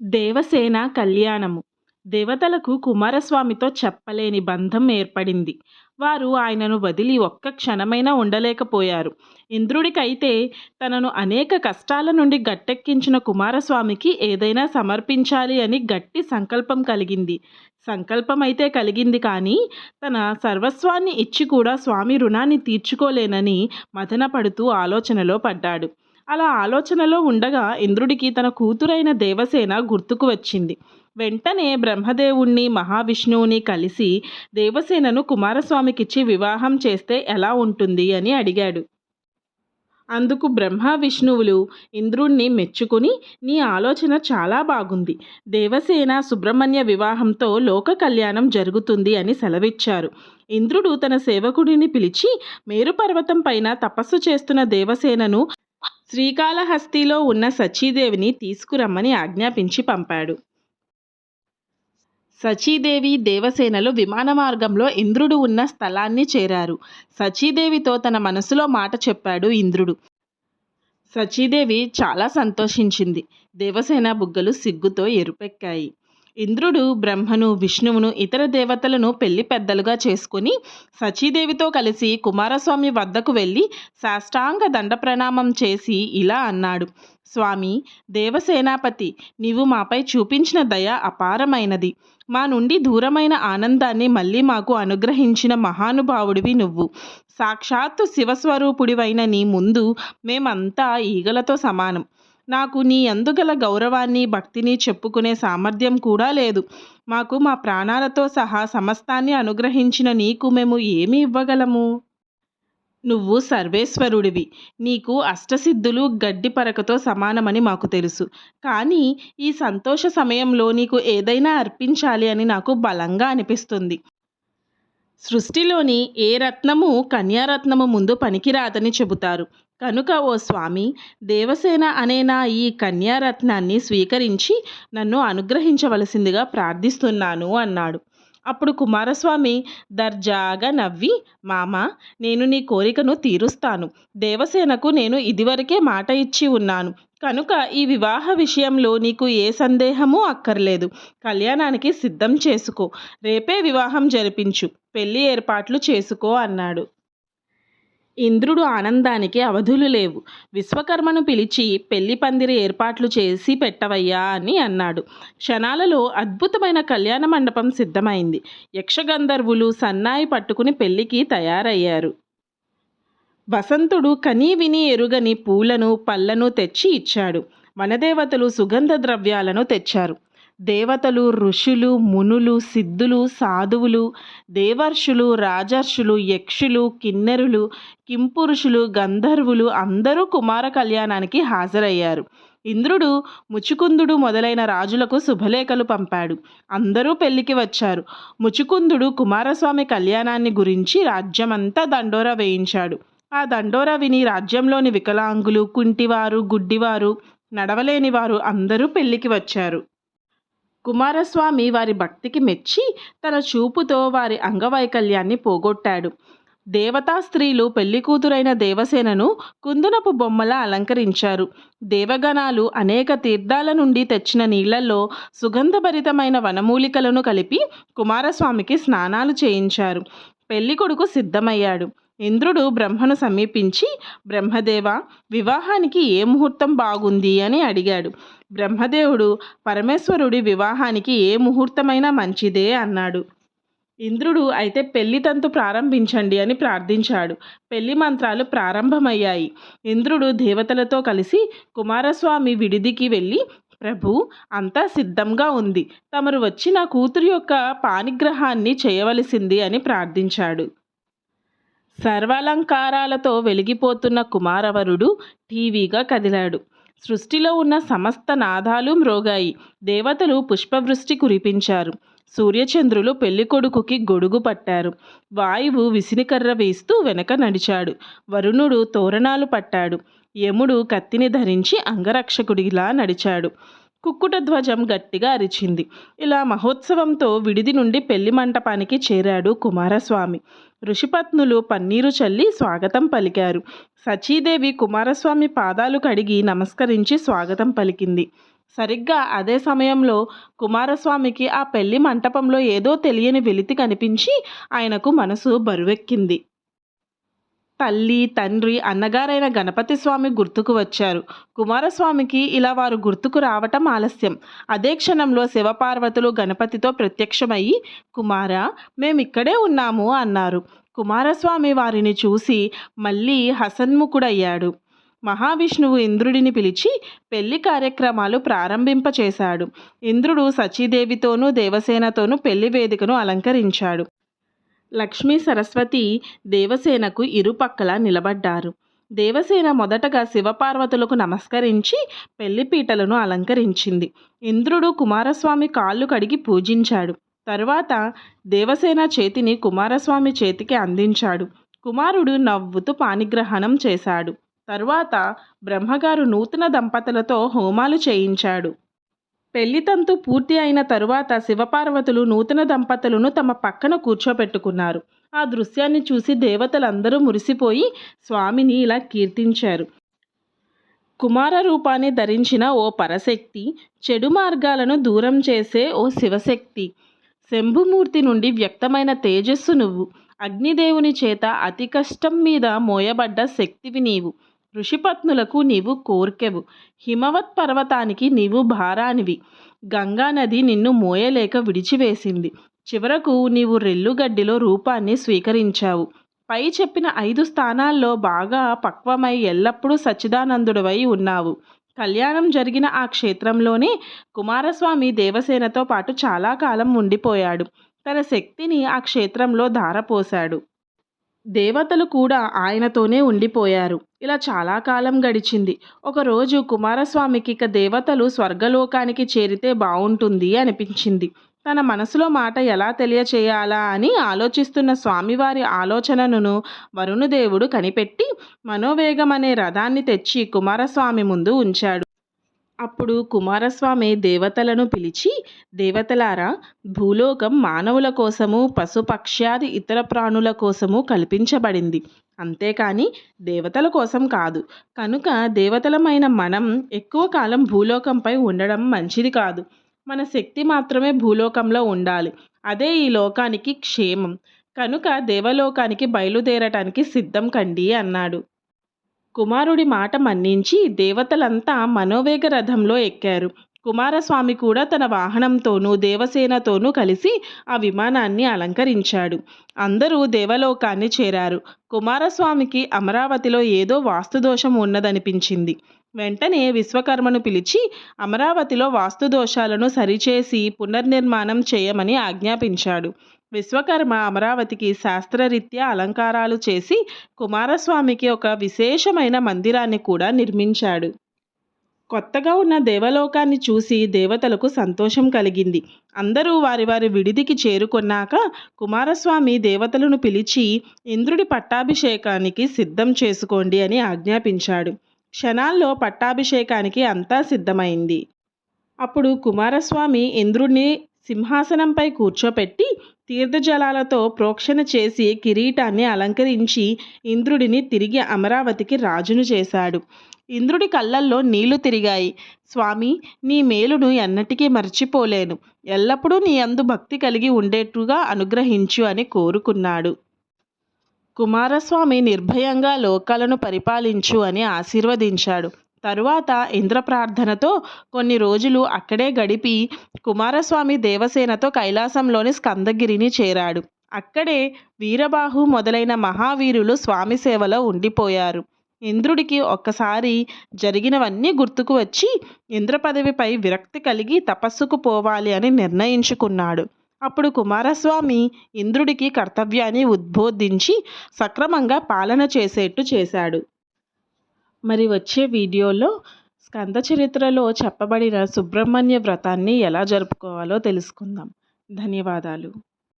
దేవసేన కళ్యాణము. దేవతలకు కుమారస్వామితో చెప్పలేని బంధం ఏర్పడింది. వారు ఆయనను వదిలి ఒక్క క్షణమైనా ఉండలేకపోయారు. ఇంద్రుడికైతే తనను అనేక కష్టాల నుండి గట్టెక్కించిన కుమారస్వామికి ఏదైనా సమర్పించాలి అని గట్టి సంకల్పం కలిగింది. సంకల్పం అయితే కలిగింది కానీ తన సర్వస్వాన్ని ఇచ్చి కూడా స్వామి రుణాన్ని తీర్చుకోలేనని మదన పడుతూ ఆలోచనలో పడ్డాడు. అలా ఆలోచనలో ఉండగా ఇంద్రుడికి తన కూతురైన దేవసేన గుర్తుకు వచ్చింది. వెంటనే బ్రహ్మదేవుణ్ణి మహావిష్ణువుని కలిసి దేవసేనను కుమారస్వామికిచ్చి వివాహం చేస్తే ఎలా ఉంటుంది అని అడిగాడు. అందుకు బ్రహ్మ విష్ణువులు ఇంద్రుణ్ణి మెచ్చుకుని నీ ఆలోచన చాలా బాగుంది. దేవసేన సుబ్రహ్మణ్య వివాహంతో లోక కళ్యాణం జరుగుతుంది అని సెలవిచ్చారు. ఇంద్రుడు తన సేవకుడిని పిలిచి మేరుపర్వతం పైన తపస్సు చేస్తున్న దేవసేనను శ్రీకాళహస్తిలో ఉన్న సచీదేవిని తీసుకురమ్మని ఆజ్ఞాపించి పంపాడు. సచీదేవి దేవసేనలు విమాన మార్గంలో ఇంద్రుడు ఉన్న స్థలాన్ని చేరారు. సచీదేవితో తన మనసులో మాట చెప్పాడు ఇంద్రుడు. సచీదేవి చాలా సంతోషించింది. దేవసేన బుగ్గలు సిగ్గుతో ఎరుపెక్కాయి. ఇంద్రుడు బ్రహ్మను విష్ణువును ఇతర దేవతలను పెళ్ళి పెద్దలుగా చేసుకుని సచీదేవితో కలిసి కుమారస్వామి వద్దకు వెళ్ళి సాష్టాంగ దండ ప్రణామం చేసి ఇలా అన్నాడు. స్వామి దేవసేనాపతి నీవు మాపై చూపించిన దయ అపారమైనది. మా నుండి దూరమైన ఆనందాన్ని మళ్ళీ మాకు అనుగ్రహించిన మహానుభావుడివి నువ్వు. సాక్షాత్తు శివస్వరూపుడివైన నీ ముందు మేమంతా ఈగలతో సమానం. నాకు నీ అందుగల గౌరవాన్ని భక్తిని చెప్పుకునే సామర్థ్యం కూడా లేదు. మాకు మా ప్రాణాలతో సహా సమస్తాన్ని అనుగ్రహించిన నీకు మేము ఏమి ఇవ్వగలము? నువ్వు సర్వేశ్వరుడివి. నీకు అష్టసిద్ధులు గడ్డి పరకతో సమానమని మాకు తెలుసు. కానీ ఈ సంతోష సమయంలో నీకు ఏదైనా అర్పించాలి అని నాకు బలంగా అనిపిస్తుంది. సృష్టిలోని ఏ రత్నము కన్యారత్నము ముందు పనికిరాదని చెబుతారు. కనుక ఓ స్వామి దేవసేన అనే నా ఈ కన్యారత్నాన్ని స్వీకరించి నన్ను అనుగ్రహించవలసిందిగా ప్రార్థిస్తున్నాను అన్నాడు. అప్పుడు కుమారస్వామి దర్జాగా నవ్వి మామ నేను నీ కోరికను తీరుస్తాను. దేవసేనకు నేను ఇదివరకే మాట ఇచ్చి ఉన్నాను. కనుక ఈ వివాహ విషయంలో నీకు ఏ సందేహమూ అక్కర్లేదు. కళ్యాణానికి సిద్ధం చేసుకో. రేపే వివాహం జరిపించు. పెళ్ళి ఏర్పాట్లు చేసుకో అన్నాడు. ఇంద్రుడు ఆనందానికి అవధులు లేవు. విశ్వకర్మను పిలిచి పెళ్ళి పందిరి ఏర్పాట్లు చేసి పెట్టవయ్యా అని అన్నాడు. క్షణాలలో అద్భుతమైన కళ్యాణ మండపం సిద్ధమైంది. యక్షగంధర్వులు సన్నాయి పట్టుకుని పెళ్ళికి తయారయ్యారు. వసంతుడు కనీ విని ఎరుగని పూలను పళ్ళను తెచ్చి ఇచ్చాడు. వనదేవతలు సుగంధ ద్రవ్యాలను తెచ్చారు. దేవతలు ఋషులు మునులు సిద్ధులు సాధువులు దేవర్షులు రాజర్షులు యక్షులు కిన్నెరులు కింపురుషులు గంధర్వులు అందరూ కుమార కళ్యాణానికి హాజరయ్యారు. ఇంద్రుడు ముచుకుందుడు మొదలైన రాజులకు శుభలేఖలు పంపాడు. అందరూ పెళ్ళికి వచ్చారు. ముచుకుందుడు కుమారస్వామి కళ్యాణాన్ని గురించి రాజ్యమంతా దండోరా వేయించాడు. ఆ దండోరా విని రాజ్యంలోని వికలాంగులు కుంటివారు గుడ్డివారు నడవలేని వారు అందరూ పెళ్ళికి వచ్చారు. కుమారస్వామి వారి భక్తికి మెచ్చి తన చూపుతో వారి అంగవైకల్యాన్ని పోగొట్టాడు. దేవతా స్త్రీలు పెళ్ళి కూతురైన దేవసేనను కుందునపు బొమ్మల అలంకరించారు. దేవగణాలు అనేక తీర్థాల నుండి తెచ్చిన నీళ్ళలో సుగంధభరితమైన వనమూలికలను కలిపి కుమారస్వామికి స్నానాలు చేయించారు. పెళ్ళి కొడుకు సిద్ధమయ్యాడు. ఇంద్రుడు బ్రహ్మను సమీపించి బ్రహ్మదేవ వివాహానికి ఏ ముహూర్తం బాగుంది? అని అడిగాడు. బ్రహ్మదేవుడు పరమేశ్వరుడి వివాహానికి ఏ ముహూర్తమైనా మంచిదే అన్నాడు. ఇంద్రుడు అయితే పెళ్ళి తంతు ప్రారంభించండి అని ప్రార్థించాడు. పెళ్ళి మంత్రాలు ప్రారంభమయ్యాయి. ఇంద్రుడు దేవతలతో కలిసి కుమారస్వామి విడిదికి వెళ్ళి ప్రభు అంతా సిద్ధంగా ఉంది. తమరు వచ్చి నా కూతురు యొక్క పానిగ్రహాన్ని చేయవలసింది అని ప్రార్థించాడు. సర్వాలంకారాలతో వెలిగిపోతున్న కుమారవరుడు టీవీగా కదిలాడు. సృష్టిలో ఉన్న సమస్త నాదాలు మ్రోగాయి. దేవతలు పుష్పవృష్టి కురిపించారు. సూర్యచంద్రులు పెళ్ళికొడుకుకి గొడుగు పట్టారు. వాయువు విసినికర్ర వేస్తూ వెనక నడిచాడు. వరుణుడు తోరణాలు పట్టాడు. యముడు కత్తిని ధరించి అంగరక్షకుడిలా నడిచాడు. కుక్కుట ధ్వజం గట్టిగా అరిచింది. ఇలా మహోత్సవంతో విడిది నుండి పెళ్ళి మంటపానికి చేరాడు కుమారస్వామి. ఋషిపత్నులు పన్నీరు చల్లి స్వాగతం పలికారు. సచీదేవి కుమారస్వామి పాదాలు కడిగి నమస్కరించి స్వాగతం పలికింది. సరిగ్గా అదే సమయంలో కుమారస్వామికి ఆ పెళ్ళి మంటపంలో ఏదో తెలియని వెలితి కనిపించి ఆయనకు మనసు బరువెక్కింది. తల్లి తండ్రి అన్నగారైన గణపతి స్వామి గుర్తుకు వచ్చారు. కుమారస్వామికి ఇలా వారు గుర్తుకు రావటం ఆలస్యం. అదే క్షణంలో శివపార్వతులు గణపతితో ప్రత్యక్షమయ్యి కుమార మేమిక్కడే ఉన్నాము అన్నారు. కుమారస్వామి వారిని చూసి మళ్ళీ హసన్ముఖుడయ్యాడు. మహావిష్ణువు ఇంద్రుడిని పిలిచి పెళ్ళి కార్యక్రమాలు ప్రారంభింపచేశాడు. ఇంద్రుడు సచీదేవితోనూ దేవసేనతోనూ పెళ్ళి వేదికను అలంకరించాడు. లక్ష్మీ సరస్వతి దేవసేనకు ఇరుపక్కల నిలబడ్డారు. దేవసేన మొదటగా శివపార్వతులకు నమస్కరించి పెళ్ళిపీటలను అలంకరించింది. ఇంద్రుడు కుమారస్వామి కాళ్ళు కడిగి పూజించాడు. తరువాత దేవసేన చేతిని కుమారస్వామి చేతికి అందించాడు. కుమారుడు నవ్వుతూ పానిగ్రహణం చేశాడు. తరువాత బ్రహ్మగారు నూతన దంపతులతో హోమాలు చేయించాడు. పెళ్ళి తంతు పూర్తి అయిన తరువాత శివపార్వతులు నూతన దంపతులను తమ పక్కన కూర్చోబెట్టుకున్నారు ఆ దృశ్యాన్ని చూసి దేవతలందరూ మురిసిపోయి స్వామిని ఇలా కీర్తించారు. కుమార రూపాన్ని ధరించిన ఓ పరశక్తి చెడు మార్గాలను దూరం చేసే ఓ శివశక్తి. శంభుమూర్తి నుండి వ్యక్తమైన తేజస్సు నువ్వు. అగ్నిదేవుని చేత అతి కష్టం మీద మోయబడ్డ శక్తివి నీవు. ఋషిపత్నులకు నీవు కోర్కెవు. హిమవత్ పర్వతానికి నీవు భారానివి. గంగానది నిన్ను మోయలేక విడిచివేసింది. చివరకు నీవు రెల్లుగడ్డిలో రూపాన్ని స్వీకరించావు. పై చెప్పిన ఐదు స్థానాల్లో బాగా పక్వమై ఎల్లప్పుడూ సచ్చిదానందుడవై ఉన్నావు. కళ్యాణం జరిగిన ఆ క్షేత్రంలోనే కుమారస్వామి దేవసేనతో పాటు చాలా కాలం ఉండిపోయాడు. తన శక్తిని ఆ క్షేత్రంలో ధారపోశాడు. దేవతలు కూడా ఆయనతోనే ఉండిపోయారు. ఇలా చాలా కాలం గడిచింది. ఒకరోజు కుమారస్వామికి ఇక దేవతలు స్వర్గలోకానికి చేరితే బాగుంటుంది అనిపించింది. తన మనసులో మాట ఎలా తెలియచేయాలా అని ఆలోచిస్తున్న స్వామివారి ఆలోచనను వరుణదేవుడు కనిపెట్టి మనోవేగం అనే రథాన్ని తెచ్చి కుమారస్వామి ముందు ఉంచాడు. అప్పుడు కుమారస్వామి దేవతలను పిలిచి దేవతలారా భూలోకం మానవుల కోసము పశుపక్ష్యాది ఇతర ప్రాణుల కోసము కల్పించబడింది. అంతేకాని దేవతల కోసం కాదు. కనుక దేవతలమైన మనం ఎక్కువ కాలం భూలోకంపై ఉండడం మంచిది కాదు. మన శక్తి మాత్రమే భూలోకంలో ఉండాలి. అదే ఈ లోకానికి క్షేమం. కనుక దేవలోకానికి బయలుదేరటానికి సిద్ధం కండి అన్నాడు. కుమారుడి మాట మన్నించి దేవతలంతా మనోవేగ రథంలో ఎక్కారు. కుమారస్వామి కూడా తన వాహనంతోనూ దేవసేనతోనూ కలిసి ఆ విమానాన్ని అలంకరించాడు. అందరూ దేవలోకాన్ని చేరారు. కుమారస్వామికి అమరావతిలో ఏదో వాస్తుదోషం ఉన్నదనిపించింది. వెంటనే విశ్వకర్మను పిలిచి అమరావతిలో వాస్తుదోషాలను సరిచేసి పునర్నిర్మాణం చేయమని ఆజ్ఞాపించాడు. విశ్వకర్మ అమరావతికి శాస్త్రరీత్యా అలంకారాలు చేసి కుమారస్వామికి ఒక విశేషమైన మందిరాన్ని కూడా నిర్మించాడు. కొత్తగా ఉన్న దేవలోకాన్ని చూసి దేవతలకు సంతోషం కలిగింది. అందరూ వారి వారి విడిదికి చేరుకున్నాక కుమారస్వామి దేవతలను పిలిచి ఇంద్రుడి పట్టాభిషేకానికి సిద్ధం చేసుకోండి అని ఆజ్ఞాపించాడు. క్షణాల్లో పట్టాభిషేకానికి అంతా సిద్ధమైంది. అప్పుడు కుమారస్వామి ఇంద్రుడిని సింహాసనంపై కూర్చోపెట్టి తీర్థజలాలతో ప్రోక్షణ చేసి కిరీటాన్ని అలంకరించి ఇంద్రుడిని తిరిగి అమరావతికి రాజును చేశాడు. ఇంద్రుడి కళ్ళల్లో నీళ్ళు తిరిగాయి. స్వామి నీ మేలును ఎన్నటికీ మర్చిపోలేను. ఎల్లప్పుడూ నీ అందు భక్తి కలిగి ఉండేట్టుగా అనుగ్రహించు అని కోరుకున్నాడు. కుమారస్వామి నిర్భయంగా లోకాలను పరిపాలించు అని ఆశీర్వదించాడు. తరువాత ఇంద్ర ప్రార్థనతో కొన్ని రోజులు అక్కడే గడిపి కుమారస్వామి దేవసేనతో కైలాసంలోని స్కందగిరిని చేరాడు. అక్కడే వీరబాహు మొదలైన మహావీరులు స్వామి సేవలో ఉండిపోయారు. ఇంద్రుడికి ఒక్కసారి జరిగినవన్నీ గుర్తుకు వచ్చి ఇంద్ర పదవిపై విరక్తి కలిగి తపస్సుకు పోవాలి అని నిర్ణయించుకున్నాడు. అప్పుడు కుమారస్వామి ఇంద్రుడికి కర్తవ్యాన్ని ఉద్బోధించి సక్రమంగా పాలన చేసేట్టు చేశాడు. మరి వచ్చే వీడియోలో స్కంద చరిత్రలో చెప్పబడిన సుబ్రహ్మణ్య వ్రతాన్ని ఎలా జరుపుకోవాలో తెలుసుకుందాం. ధన్యవాదాలు.